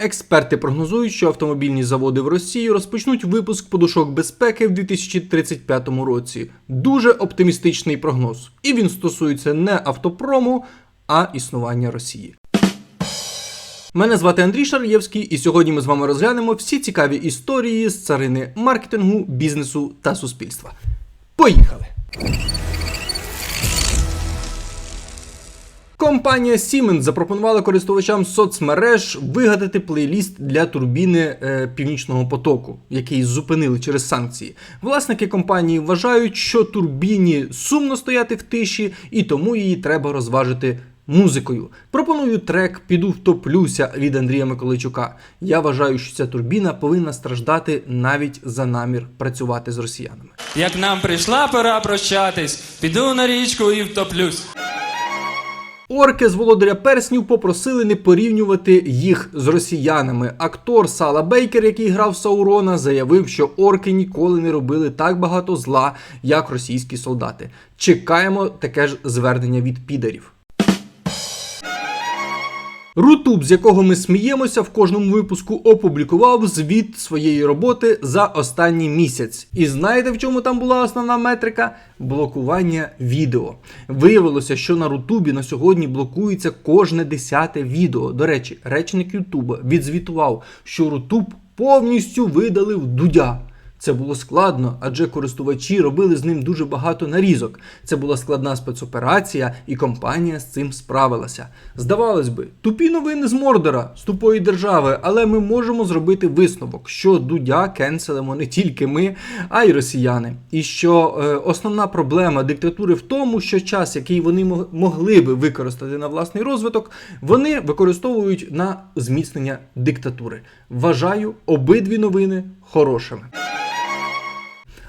Експерти прогнозують, що автомобільні заводи в Росії розпочнуть випуск подушок безпеки в 2035 році. Дуже оптимістичний прогноз. І він стосується не автопрому, а існування Росії. Мене звати Андрій Шар'євський, і сьогодні ми з вами розглянемо всі цікаві історії з царини маркетингу, бізнесу та суспільства. Поїхали! Компанія Siemens запропонувала користувачам соцмереж вигадати плейліст для турбіни е, Північного потоку, який зупинили через санкції. Власники компанії вважають, що турбіні сумно стояти в тиші, і тому її треба розважити музикою. Пропоную трек Піду втоплюся від Андрія Миколайчука. Я вважаю, що ця турбіна повинна страждати навіть за намір працювати з росіянами. Як нам прийшла пора прощатись, піду на річку і втоплюсь. Орки з володаря перснів попросили не порівнювати їх з росіянами. Актор Сала Бейкер, який грав Саурона, заявив, що орки ніколи не робили так багато зла, як російські солдати. Чекаємо таке ж звернення від підарів. Рутуб, з якого ми сміємося, в кожному випуску опублікував звіт своєї роботи за останній місяць. І знаєте, в чому там була основна метрика? Блокування відео. Виявилося, що на Рутубі на сьогодні блокується кожне десяте відео. До речі, речник Ютуба відзвітував, що Рутуб повністю видалив дудя. Це було складно, адже користувачі робили з ним дуже багато нарізок. Це була складна спецоперація, і компанія з цим справилася. Здавалось би, тупі новини з Мордора, з тупої держави, але ми можемо зробити висновок, що Дудя кенселимо не тільки ми, а й росіяни. І що е, основна проблема диктатури в тому, що час, який вони могли би використати на власний розвиток, вони використовують на зміцнення диктатури. Вважаю обидві новини хорошими.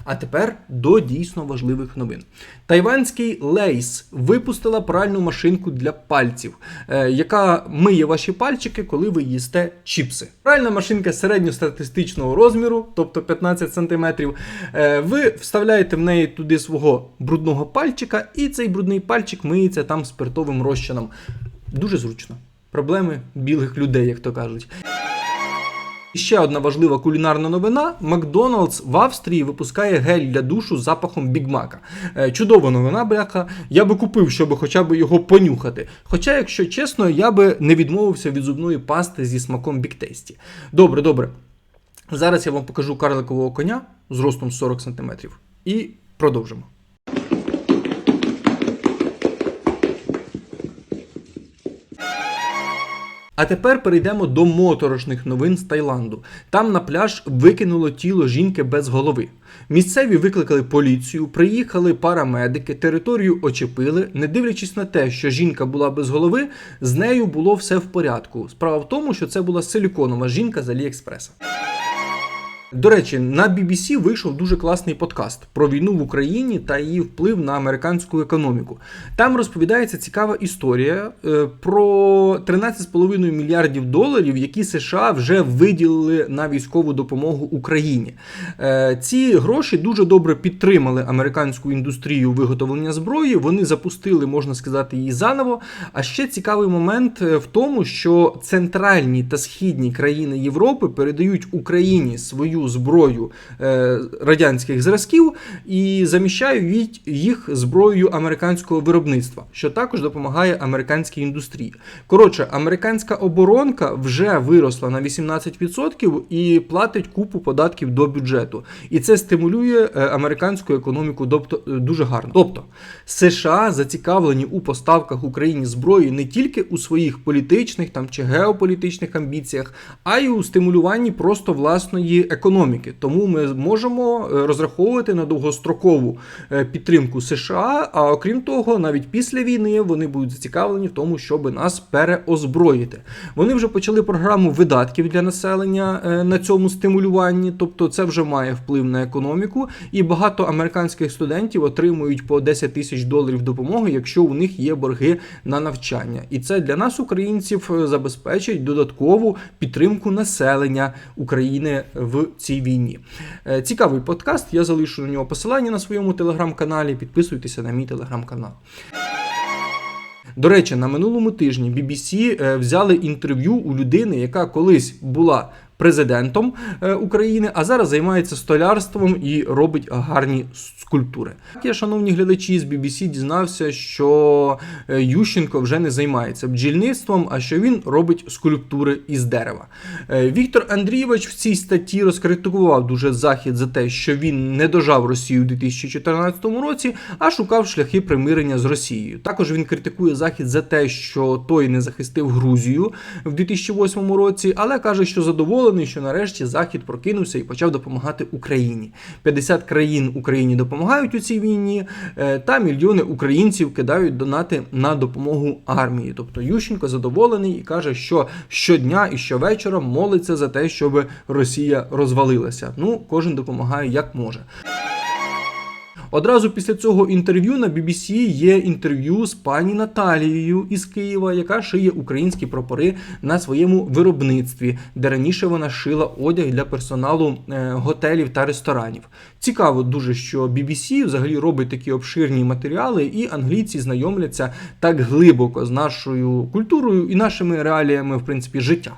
А тепер до дійсно важливих новин. Тайванський Лейс випустила пральну машинку для пальців, е, яка миє ваші пальчики, коли ви їсте чіпси. Пральна машинка середньостатистичного розміру, тобто 15 см. Е, ви вставляєте в неї туди свого брудного пальчика, і цей брудний пальчик миється там спиртовим розчином. Дуже зручно. Проблеми білих людей, як то кажуть. Ще одна важлива кулінарна новина: Макдоналдс в Австрії випускає гель для душу з запахом бігмака. Е, Чудова новина, бляха. Я би купив, щоб хоча б його понюхати. Хоча, якщо чесно, я би не відмовився від зубної пасти зі смаком біктесті. Добре, добре. Зараз я вам покажу карликового коня з ростом 40 см. І продовжимо. А тепер перейдемо до моторошних новин з Таїланду. Там на пляж викинуло тіло жінки без голови. Місцеві викликали поліцію, приїхали парамедики, територію очепили. Не дивлячись на те, що жінка була без голови, з нею було все в порядку. Справа в тому, що це була силіконова жінка з Аліекспреса. До речі, на BBC вийшов дуже класний подкаст про війну в Україні та її вплив на американську економіку. Там розповідається цікава історія е, про 13,5 мільярдів доларів, які США вже виділили на військову допомогу Україні. Е, Ці гроші дуже добре підтримали американську індустрію виготовлення зброї. Вони запустили, можна сказати, її заново. А ще цікавий момент е, в тому, що центральні та східні країни Європи передають Україні свою зброю е, радянських зразків і заміщають їх зброєю американського виробництва, що також допомагає американській індустрії. Коротше, американська оборонка вже виросла на 18% і платить купу податків до бюджету. І це стимулює е, американську економіку е, дуже гарно. Тобто США зацікавлені у поставках Україні зброї не тільки у своїх політичних там чи геополітичних амбіціях, а й у стимулюванні просто власної економіки. Тому ми можемо е, розраховувати на довгострокову е, підтримку США. А окрім того, навіть після війни вони будуть зацікавлені в тому, щоб нас переозброїти. Вони вже почали програму видатків для населення е, на цьому стимулюванні, тобто це вже має вплив на економіку, і багато американських студентів отримують по 10 тисяч доларів допомоги, якщо у них є борги на навчання. І це для нас, українців, забезпечить додаткову підтримку населення України в цій війні. Е, Цікавий подкаст. Я залишу на нього посилання на своєму телеграм-каналі. Підписуйтеся на мій телеграм-канал. До речі, на минулому тижні BBC е, взяли інтерв'ю у людини, яка колись була президентом е, України, а зараз займається столярством і робить гарні скульптури. Я, шановні глядачі, з BBC дізнався, що е, Ющенко вже не займається бджільництвом, а що він робить скульптури із дерева. Е, Віктор Андрійович в цій статті розкритикував дуже захід за те, що він не дожав Росію у 2014 році, а шукав шляхи примирення з Росією. Також він критикує захід за те, що той не захистив Грузію в 2008 році, але каже, що задоволений, що нарешті захід прокинувся і почав допомагати Україні. 50 країн Україні допомагають у цій війні, е, та мільйони українців кидають донати на допомогу армії. Тобто Ющенко задоволений і каже, що щодня і щовечора молиться за те, щоб Росія розвалилася. Ну, кожен допомагає як може. Одразу після цього інтерв'ю на BBC є інтерв'ю з пані Наталією із Києва, яка шиє українські прапори на своєму виробництві, де раніше вона шила одяг для персоналу е, готелів та ресторанів. Цікаво дуже, що BBC взагалі робить такі обширні матеріали, і англійці знайомляться так глибоко з нашою культурою і нашими реаліями, в принципі, життя.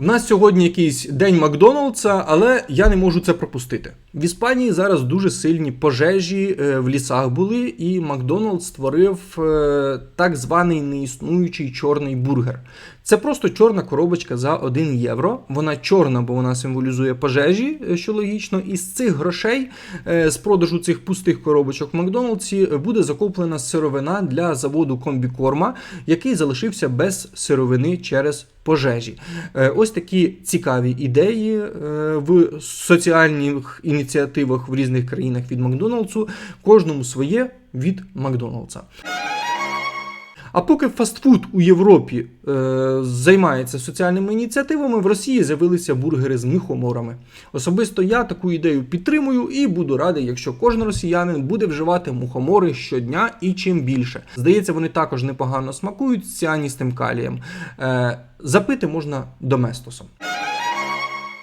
У нас сьогодні якийсь день Макдоналдса, але я не можу це пропустити. В Іспанії зараз дуже сильні пожежі е, в лісах були, і Макдоналдс створив е, так званий неіснуючий чорний бургер. Це просто чорна коробочка за 1 євро. Вона чорна, бо вона символізує пожежі, е, що логічно. І з цих грошей, з продажу цих пустих коробочок в Макдоналдсі, буде закуплена сировина для заводу комбікорма, який залишився без сировини через пожежі. Ось такі цікаві ідеї в соціальних ініціативах в різних країнах від Макдоналдсу. Кожному своє від Макдоналдса. А поки фастфуд у Європі е, займається соціальними ініціативами, в Росії з'явилися бургери з мухоморами. Особисто я таку ідею підтримую і буду радий, якщо кожен росіянин буде вживати мухомори щодня і чим більше. Здається, вони також непогано смакують з ціаністим калієм. Е, запити можна доместосом.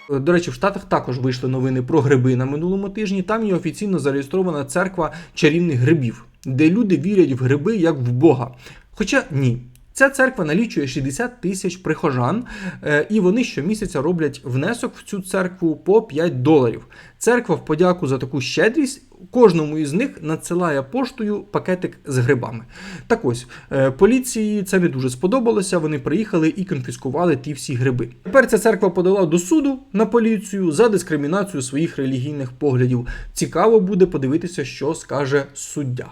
Е, До речі, в Штатах також вийшли новини про гриби на минулому тижні. Там є офіційно зареєстрована церква чарівних грибів, де люди вірять в гриби як в Бога. Хоча ні. Ця церква налічує 60 тисяч прихожан, е, і вони щомісяця роблять внесок в цю церкву по 5 доларів. Церква в подяку за таку щедрість кожному із них надсилає поштою пакетик з грибами. Так ось, е, поліції це не дуже сподобалося. Вони приїхали і конфіскували ті всі гриби. Тепер ця церква подала до суду на поліцію за дискримінацію своїх релігійних поглядів. Цікаво буде подивитися, що скаже суддя.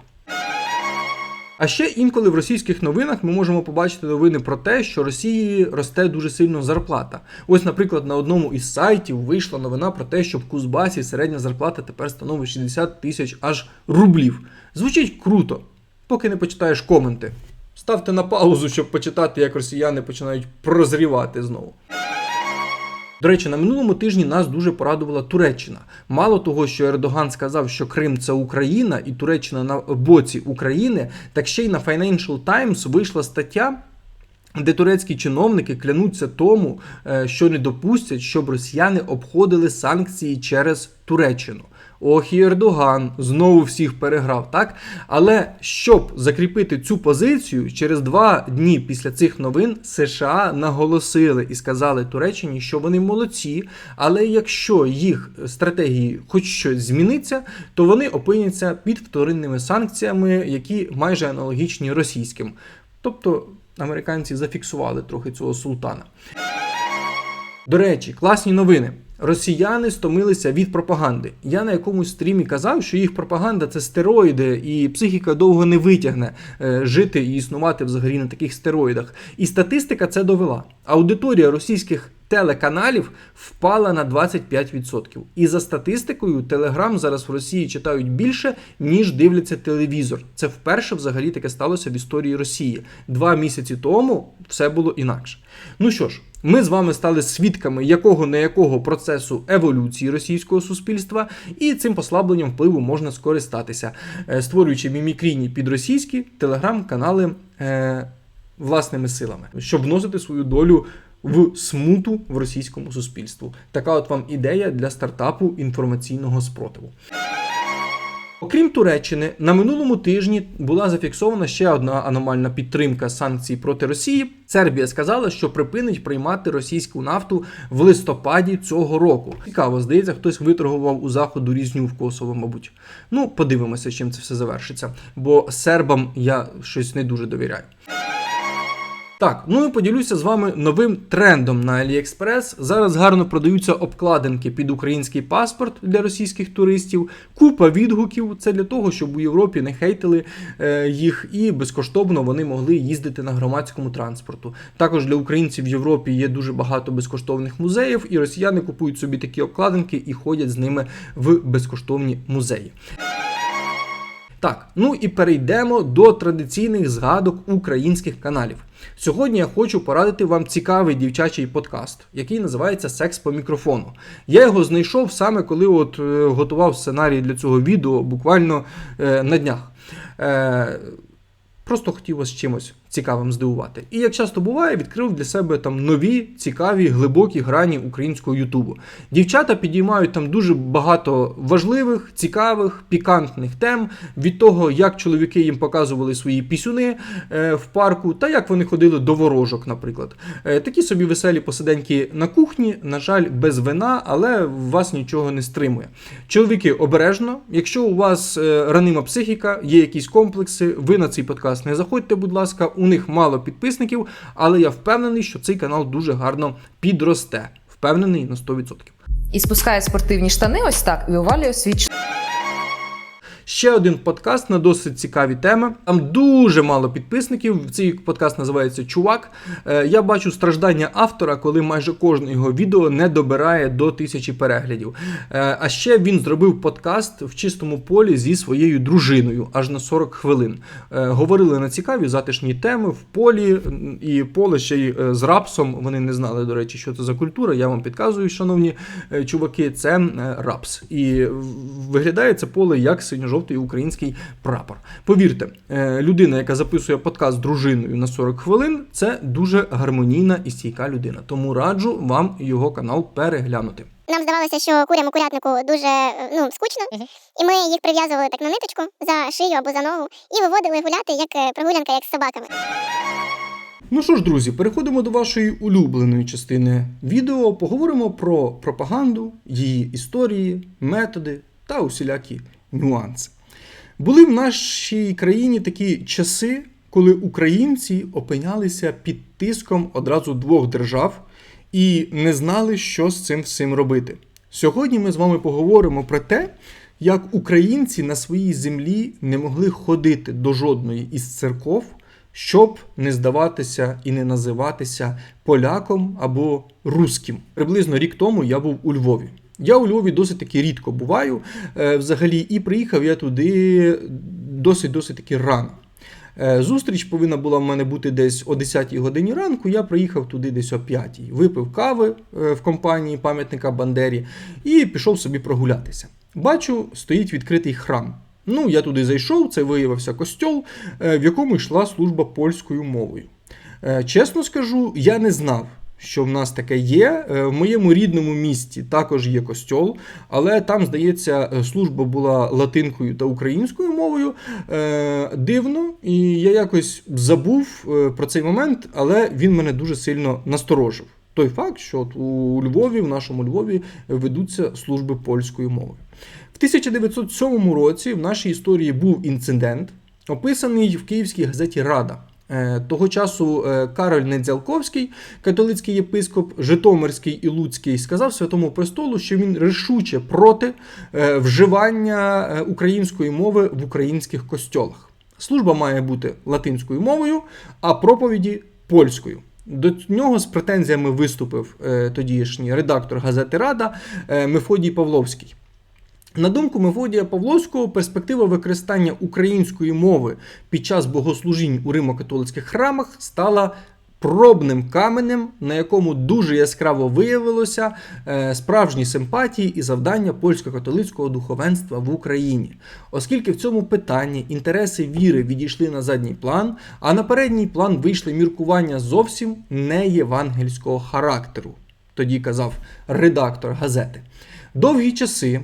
А ще інколи в російських новинах ми можемо побачити новини про те, що Росії росте дуже сильно зарплата. Ось, наприклад, на одному із сайтів вийшла новина про те, що в Кузбасі середня зарплата тепер становить 60 тисяч аж рублів. Звучить круто, поки не почитаєш коменти. Ставте на паузу, щоб почитати, як росіяни починають прозрівати знову. До речі, на минулому тижні нас дуже порадувала Туреччина. Мало того, що Ердоган сказав, що Крим це Україна, і Туреччина на боці України, так ще й на Financial Times вийшла стаття. Де турецькі чиновники клянуться тому, е, що не допустять, щоб росіяни обходили санкції через Туреччину. Ох, і Ердоган знову всіх переграв, так? Але щоб закріпити цю позицію, через два дні після цих новин США наголосили і сказали Туреччині, що вони молодці, але якщо їх стратегії хоч щось зміниться, то вони опиняться під вторинними санкціями, які майже аналогічні російським. Тобто американці зафіксували трохи цього султана. До речі, класні новини. Росіяни стомилися від пропаганди. Я на якомусь стрімі казав, що їх пропаганда це стероїди, і психіка довго не витягне е, жити і існувати взагалі на таких стероїдах. І статистика це довела. Аудиторія російських телеканалів впала на 25%. І за статистикою, Телеграм зараз в Росії читають більше, ніж дивляться телевізор. Це вперше взагалі таке сталося в історії Росії. Два місяці тому все було інакше. Ну що ж. Ми з вами стали свідками якого не якого процесу еволюції російського суспільства, і цим послабленням впливу можна скористатися, е, створюючи мімікрійні підросійські телеграм-канали е, власними силами, щоб вносити свою долю в смуту в російському суспільству. Така от вам ідея для стартапу інформаційного спротиву. Окрім Туреччини, на минулому тижні була зафіксована ще одна аномальна підтримка санкцій проти Росії. Сербія сказала, що припинить приймати російську нафту в листопаді цього року. Цікаво, здається, хтось виторгував у заходу різню в Косово, мабуть. Ну, подивимося, чим це все завершиться. Бо сербам я щось не дуже довіряю. Так, ну і поділюся з вами новим трендом на AliExpress. Зараз гарно продаються обкладинки під український паспорт для російських туристів. Купа відгуків. Це для того, щоб у Європі не хейтили е, їх і безкоштовно вони могли їздити на громадському транспорту. Також для українців в Європі є дуже багато безкоштовних музеїв, і росіяни купують собі такі обкладинки і ходять з ними в безкоштовні музеї. Так, ну і перейдемо до традиційних згадок українських каналів. Сьогодні я хочу порадити вам цікавий дівчачий подкаст, який називається Секс по мікрофону. Я його знайшов саме коли от е, готував сценарій для цього відео буквально е, на днях. Е, Просто хотів вас чимось цікавим здивувати. І як часто буває, відкрив для себе там нові, цікаві, глибокі грані українського Ютубу. Дівчата підіймають там дуже багато важливих, цікавих, пікантних тем від того, як чоловіки їм показували свої пісюни е, в парку, та як вони ходили до ворожок, наприклад. Е, такі собі веселі посиденьки на кухні, на жаль, без вина, але вас нічого не стримує. Чоловіки, обережно, якщо у вас е, ранима психіка, є якісь комплекси, ви на цей подкаст не заходьте, будь ласка. У них мало підписників, але я впевнений, що цей канал дуже гарно підросте. Впевнений на 100%. і спускає спортивні штани ось так і увалює свій. Ще один подкаст на досить цікаві теми. Там дуже мало підписників. Цей подкаст називається Чувак. Е, Я бачу страждання автора, коли майже кожне його відео не добирає до тисячі переглядів. Е, А ще він зробив подкаст в чистому полі зі своєю дружиною аж на 40 хвилин. Е, Говорили на цікаві затишні теми в полі, і поле ще й з рапсом. Вони не знали, до речі, що це за культура. Я вам підказую, шановні чуваки, це рапс. І виглядає це поле як синьо-жовтий український прапор. Повірте, е, людина, яка записує подкаст з дружиною на 40 хвилин, це дуже гармонійна і стійка людина. Тому раджу вам його канал переглянути. Нам здавалося, що курям у курятнику дуже ну, скучно, і ми їх прив'язували так на ниточку за шию або за ногу і виводили гуляти як е, прогулянка, як з собаками. Ну що ж, друзі, переходимо до вашої улюбленої частини відео. Поговоримо про пропаганду, її історії, методи та усілякі нюанси. Були в нашій країні такі часи, коли українці опинялися під тиском одразу двох держав і не знали, що з цим всім робити. Сьогодні ми з вами поговоримо про те, як українці на своїй землі не могли ходити до жодної із церков, щоб не здаватися і не називатися поляком або руським. Приблизно рік тому я був у Львові. Я у Львові досить таки рідко буваю е, взагалі, і приїхав я туди досить досить таки рано. Е, Зустріч повинна була в мене бути десь о 10-й годині ранку. Я приїхав туди десь о 5-й, Випив кави е, в компанії пам'ятника Бандері і пішов собі прогулятися. Бачу, стоїть відкритий храм. Ну, я туди зайшов, це виявився костьол, в якому йшла служба польською мовою. Чесно скажу, я не знав, що в нас таке є. Е, В моєму рідному місті також є костьол, але там, здається, служба була латинкою та українською мовою. Е, Дивно, і я якось забув е, про цей момент, але він мене дуже сильно насторожив. Той факт, що от у Львові, в нашому Львові, ведуться служби польською мовою. В 1907 році в нашій історії був інцидент, описаний в київській газеті Рада. Е, Того часу е, Кароль Недзялковський, католицький єпископ, Житомирський і Луцький, сказав Святому престолу, що він рішуче проти е, вживання української мови в українських костьолах. Служба має бути латинською мовою, а проповіді польською. До нього з претензіями виступив тодішній редактор газети Рада Мефодій Павловський. На думку Мефодія Павловського, перспектива використання української мови під час богослужінь у римо-католицьких храмах стала пробним каменем, на якому дуже яскраво виявилося е, справжні симпатії і завдання польсько-католицького духовенства в Україні, оскільки в цьому питанні інтереси віри відійшли на задній план, а на передній план вийшли міркування зовсім не євангельського характеру, тоді казав редактор газети. Довгі часи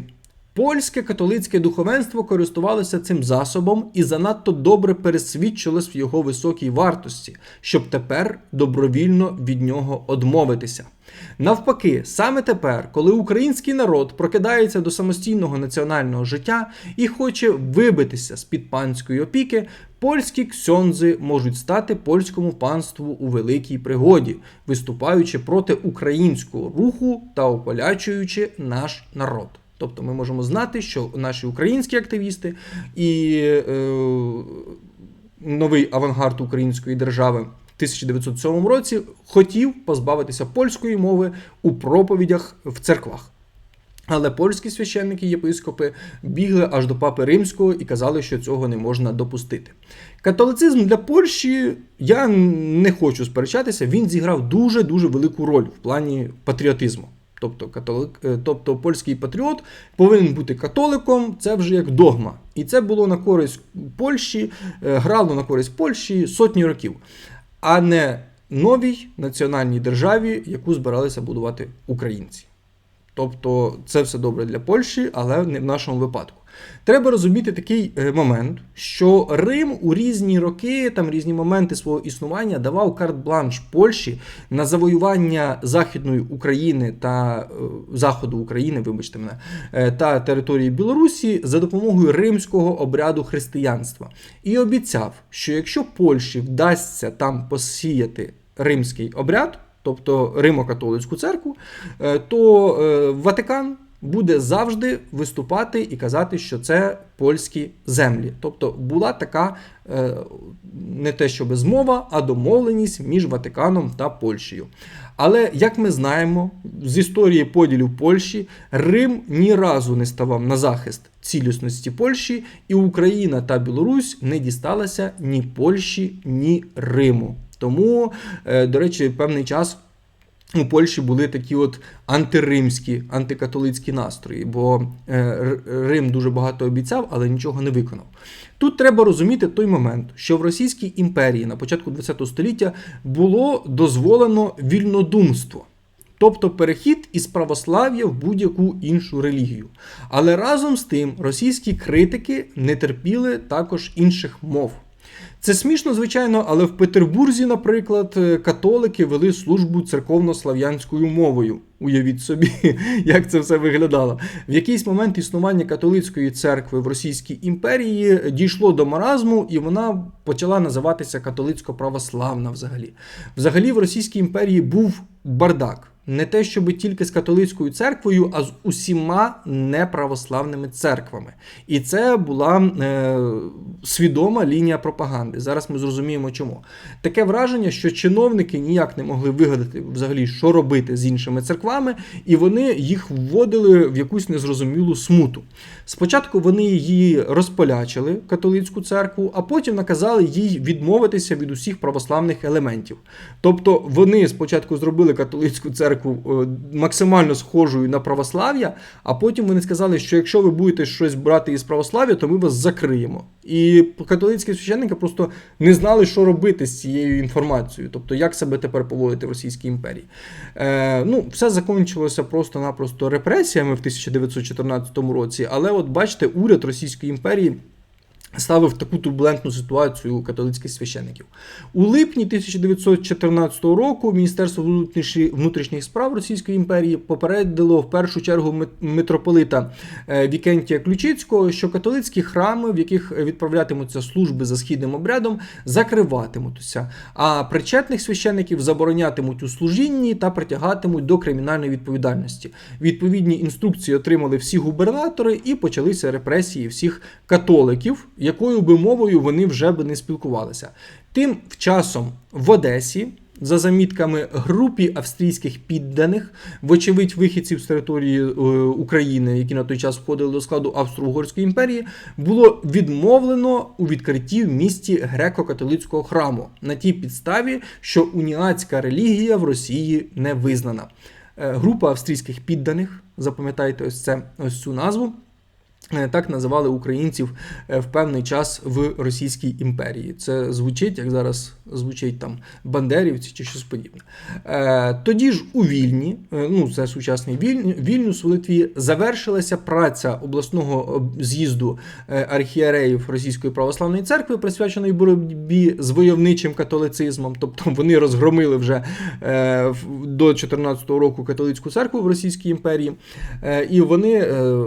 Польське католицьке духовенство користувалося цим засобом і занадто добре пересвідчилось в його високій вартості, щоб тепер добровільно від нього одмовитися. Навпаки, саме тепер, коли український народ прокидається до самостійного національного життя і хоче вибитися з під панської опіки, польські ксьонзи можуть стати польському панству у великій пригоді, виступаючи проти українського руху та ополячуючи наш народ. Тобто ми можемо знати, що наші українські активісти і е, новий авангард української держави в 1907 році хотів позбавитися польської мови у проповідях в церквах. Але польські священники єпископи бігли аж до папи римського і казали, що цього не можна допустити. Католицизм для Польщі я не хочу сперечатися, він зіграв дуже дуже велику роль в плані патріотизму. Тобто, католик, е, тобто польський патріот повинен бути католиком, це вже як догма. І це було на користь Польщі, е, грало на користь Польщі сотні років, а не новій національній державі, яку збиралися будувати українці. Тобто це все добре для Польщі, але не в нашому випадку. Треба розуміти такий е, момент, що Рим у різні роки, там різні моменти свого існування давав карт-бланш Польщі на завоювання Західної України та е, Заходу України, вибачте мене, е, та території Білорусі за допомогою римського обряду християнства. І обіцяв, що якщо Польщі вдасться там посіяти римський обряд, тобто Римо-католицьку церкву, то Ватикан буде завжди виступати і казати, що це польські землі. Тобто була така е, не те, що змова, а домовленість між Ватиканом та Польщею. Але як ми знаємо з історії поділів Польщі, Рим ні разу не ставав на захист цілісності Польщі, і Україна та Білорусь не дісталася ні Польщі, ні Риму. Тому, е, до речі, певний час. У Польщі були такі от антиримські, антикатолицькі настрої, бо е, Рим дуже багато обіцяв, але нічого не виконав. Тут треба розуміти той момент, що в Російській імперії на початку ХХ століття було дозволено вільнодумство. Тобто перехід із православ'я в будь-яку іншу релігію. Але разом з тим російські критики не терпіли також інших мов. Це смішно, звичайно, але в Петербурзі, наприклад, е, католики вели службу церковно-слав'янською мовою. Уявіть собі, як це все виглядало. В якийсь момент існування католицької церкви в Російській імперії дійшло до маразму, і вона почала називатися католицько-православна взагалі. Взагалі в Російській імперії був бардак. Не те, щоб тільки з католицькою церквою, а з усіма неправославними церквами. І це була е, свідома лінія пропаганди. Зараз ми зрозуміємо, чому. Таке враження, що чиновники ніяк не могли вигадати взагалі, що робити з іншими церквами, і вони їх вводили в якусь незрозумілу смуту. Спочатку вони її розполячили, католицьку церкву, а потім наказали їй відмовитися від усіх православних елементів. Тобто вони спочатку зробили католицьку церкву е, максимально схожою на православ'я, а потім вони сказали, що якщо ви будете щось брати із православ'я, то ми вас закриємо. І католицькі священники просто не знали, що робити з цією інформацією, тобто як себе тепер поводити в Російській імперії. Е, ну, все закінчилося просто-напросто репресіями в 1914 році, але от бачите, уряд Російської імперії. Ставив таку турбулентну ситуацію католицьких священиків. У липні 1914 року Міністерство внутрішніх, справ Російської імперії попередило в першу чергу митрополита е, Вікентія Ключицького, що католицькі храми, в яких відправлятимуться служби за східним обрядом, закриватимуться, а причетних священиків заборонятимуть у служінні та притягатимуть до кримінальної відповідальності. Відповідні інструкції отримали всі губернатори і почалися репресії всіх католиків, якою би мовою вони вже би не спілкувалися. Тим часом в Одесі. За замітками групі австрійських підданих, вочевидь, вихідців з території е, України, які на той час входили до складу Австро-Угорської імперії, було відмовлено у відкритті в місті греко-католицького храму на тій підставі, що уніатська релігія в Росії не визнана. Е, Група австрійських підданих, запам'ятайте ось це ось цю назву. Е, Так називали українців е, в певний час в Російській імперії. Це звучить, як зараз звучить там бандерівці чи щось подібне. Е, Тоді ж у Вільні, ну це сучасний Вільні, Вільнюс в Литві, завершилася праця обласного з'їзду архієреїв Російської православної церкви, присвяченої боротьбі з войовничим католицизмом. Тобто вони розгромили вже до 14-го року католицьку церкву в Російській імперії. І вони е,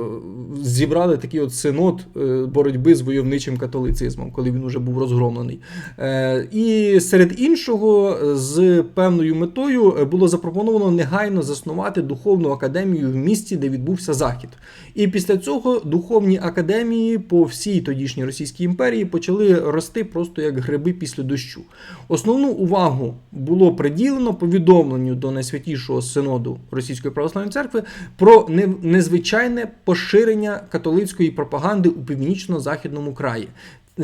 зібрали такий от синод е, боротьби з войовничим католицизмом, коли він уже був розгромлений. Е, І серед іншого, е, з певною метою було запропоновано негайно заснувати духовну академію в місті, де відбувся захід. І після цього духовні академії по всій тодішній Російській імперії почали рости просто як гриби після дощу. Основну увагу було приділено повідомленню до найсвятішого синоду Російської православної церкви про незвичайне поширення католицької пропаганди у північно-західному краї.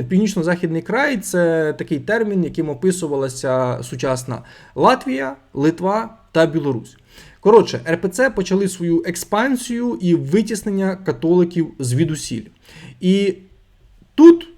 Північно-західний край це такий термін, яким описувалася сучасна Латвія, Литва та Білорусь. Коротше, РПЦ почали свою експансію і витіснення католиків звідусіль. І тут,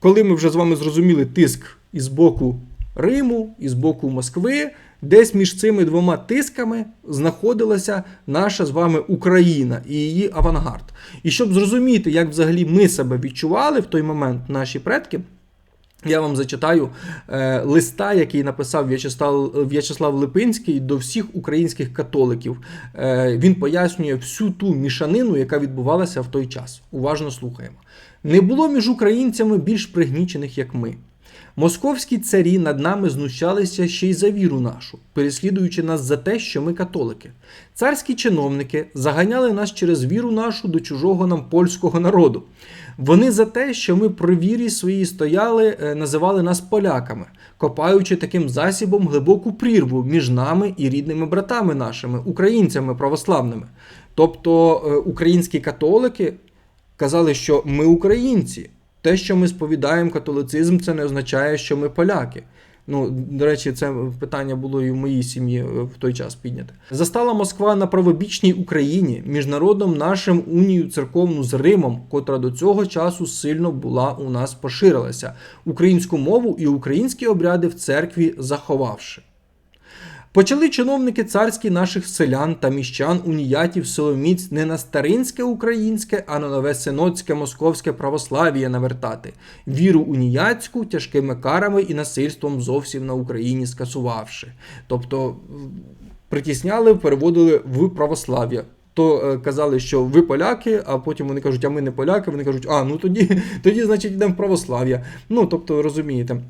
коли ми вже з вами зрозуміли тиск із боку Риму, і з боку Москви, десь між цими двома тисками знаходилася наша з вами Україна і її авангард. І щоб зрозуміти, як взагалі ми себе відчували в той момент, наші предки. Я вам зачитаю е, листа, який написав В'ячеслав, В'ячеслав Липинський до всіх українських католиків. Е, він пояснює всю ту мішанину, яка відбувалася в той час. Уважно слухаємо. Не було між українцями більш пригнічених, як ми. Московські царі над нами знущалися ще й за віру нашу, переслідуючи нас за те, що ми католики. Царські чиновники заганяли нас через віру нашу до чужого нам польського народу. Вони за те, що ми при вірі своїй стояли, е, називали нас поляками, копаючи таким засібом глибоку прірву між нами і рідними братами нашими, українцями православними. Тобто е, українські католики казали, що ми українці. Те, що ми сповідаємо католицизм, це не означає, що ми поляки. Ну, до речі, це питання було і в моїй сім'ї е, в той час підняте. Застала Москва на правобічній Україні між народом нашим унію церковну з Римом, котра до цього часу сильно була у нас поширилася, українську мову і українські обряди в церкві заховавши. Почали чиновники царські наших селян та міщан уніятів силоміць не на старинське українське, а на нове синодське московське православ'я навертати, віру уніятську тяжкими карами і насильством зовсім на Україні скасувавши. Тобто притісняли, переводили в православ'я. То е, казали, що ви поляки, а потім вони кажуть, а ми не поляки. Вони кажуть, а ну тоді, тоді значить, йдемо в православ'я. Ну тобто, розумієте.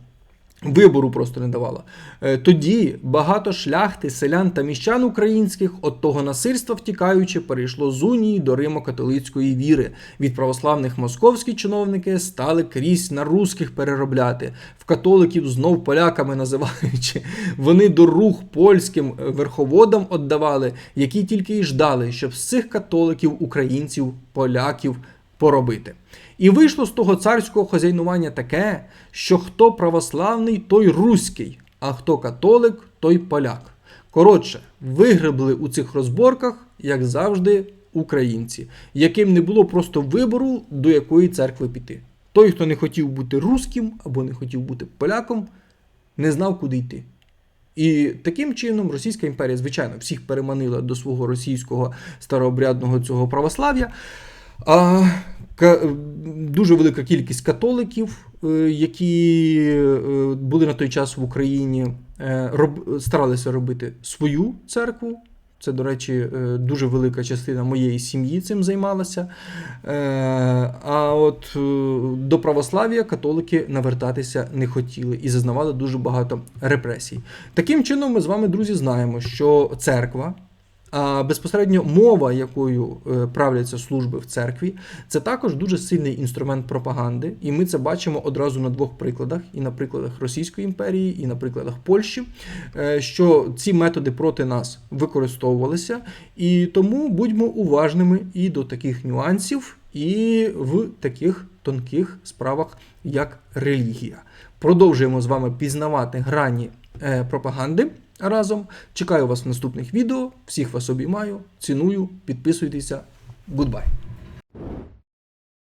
Вибору просто не давала. Е, Тоді багато шляхти, селян та міщан українських от того насильства втікаючи, перейшло з унії до римо-католицької віри. Від православних московські чиновники стали крізь на русських переробляти, в католиків знов поляками називаючи. Вони до рух польським е, верховодам віддавали, які тільки й ждали, щоб з цих католиків, українців, поляків поробити. І вийшло з того царського хазяйнування таке, що хто православний, той руський, а хто католик, той поляк. Коротше, вигребли у цих розборках, як завжди, українці, яким не було просто вибору, до якої церкви піти. Той, хто не хотів бути руським або не хотів бути поляком, не знав, куди йти. І таким чином Російська імперія, звичайно, всіх переманила до свого російського старообрядного цього православ'я. А дуже велика кількість католиків, е, які е, були на той час в Україні, е, старалися робити свою церкву. Це, до речі, дуже велика частина моєї сім'ї цим займалася. А от до православ'я католики навертатися не хотіли і зазнавали дуже багато репресій. Таким чином, ми з вами, друзі, знаємо, що церква. А безпосередньо мова, якою е, правляться служби в церкві, це також дуже сильний інструмент пропаганди, і ми це бачимо одразу на двох прикладах: і на прикладах Російської імперії, і на прикладах Польщі, е, що ці методи проти нас використовувалися, і тому будьмо уважними і до таких нюансів, і в таких тонких справах, як релігія. Продовжуємо з вами пізнавати грані е, пропаганди разом. Чекаю вас в наступних відео. Всіх вас обіймаю, ціную, підписуйтеся. Goodbye!